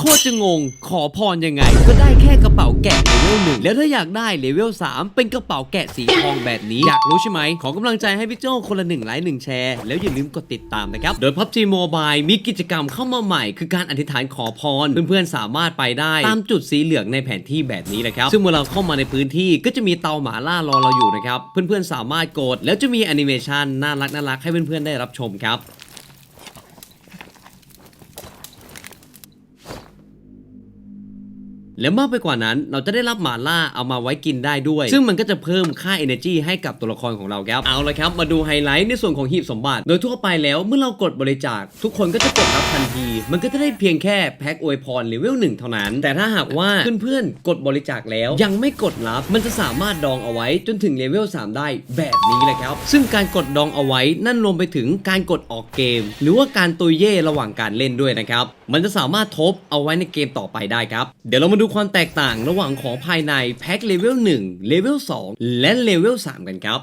โคตรจะงง ขอพรยังไง ก็ได้แค่กระเป๋าแกะเลเวลหนึ่งแล้วถ้าอยากได้เลเวล3เป็นกระเป๋าแกะสีทองแบบนี้ อยากรู้ใช่ไหม ขอกำลังใจให้พี่โจคนละหนึ่งไลค์หนึ่งแชร์แล้วอย่าลืมกดติดตามนะครับ โดย PUBG Mobile มีกิจกรรมเข้ามาใหม่ คือการอธิษฐานขอพร เพื่อนๆสามารถไปได้ ตามจุดสีเหลืองในแผนที่แบบนี้นะครับ ซึ่งเมื่อเราเข้ามาในพื้นที่ก็จะมีเตาหมาล่ารอเราอยู่นะครับเพื่อนๆสามารถกด แล้วจะมีแอนิเมชันน่ารักน่ารักให้เพื่อนๆได้รับชมครับ แล้วมากไปกว่านั้นเราจะได้รับหมาล่าเอามาไว้กินได้ด้วย ซึ่งมันก็จะเพิ่มค่า energy ให้กับตัวละครของเราครับเอาละครับ มาดูไฮไลท์ในส่วนของหีบสมบัติ โดยทั่วไปแล้วเมื่อเรากดบริจาค ทุกคนก็จะกดรับทันที มันก็จะได้เพียงแค่แพ็คอวยพรเลเวลหนึ่งเท่านั้น แต่ถ้าหากว่าเพื่อนๆกดบริจาคแล้ว ยังไม่กดรับมันจะสามารถดองเอาไว้จนถึงเลเวล3ได้แบบนี้เลยครับ ซึ่งการกดดองเอาไว้นั่นรวมไปถึงการกดออกเกม หรือว่าการตุยเย่ระหว่างการเล่นด้วยนะครับมันจะสามารถทบเอาไว้ในเกมต่อไปได้ครับเดี๋ยวเรามาดูความแตกต่างระหว่างของภายในแพ็คเลเวล1เลเวล2และเลเวล3กันครับ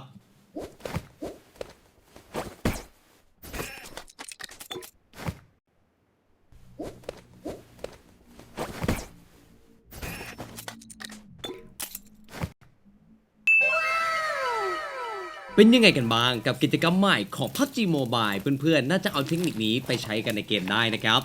เป็นยังไงกันบ้างกับกิจกรรมใหม่ของ PUBG Mobile เพื่อนๆ น่าจะเอาเทคนิคนี้ไปใช้กันในเกมได้นะครับ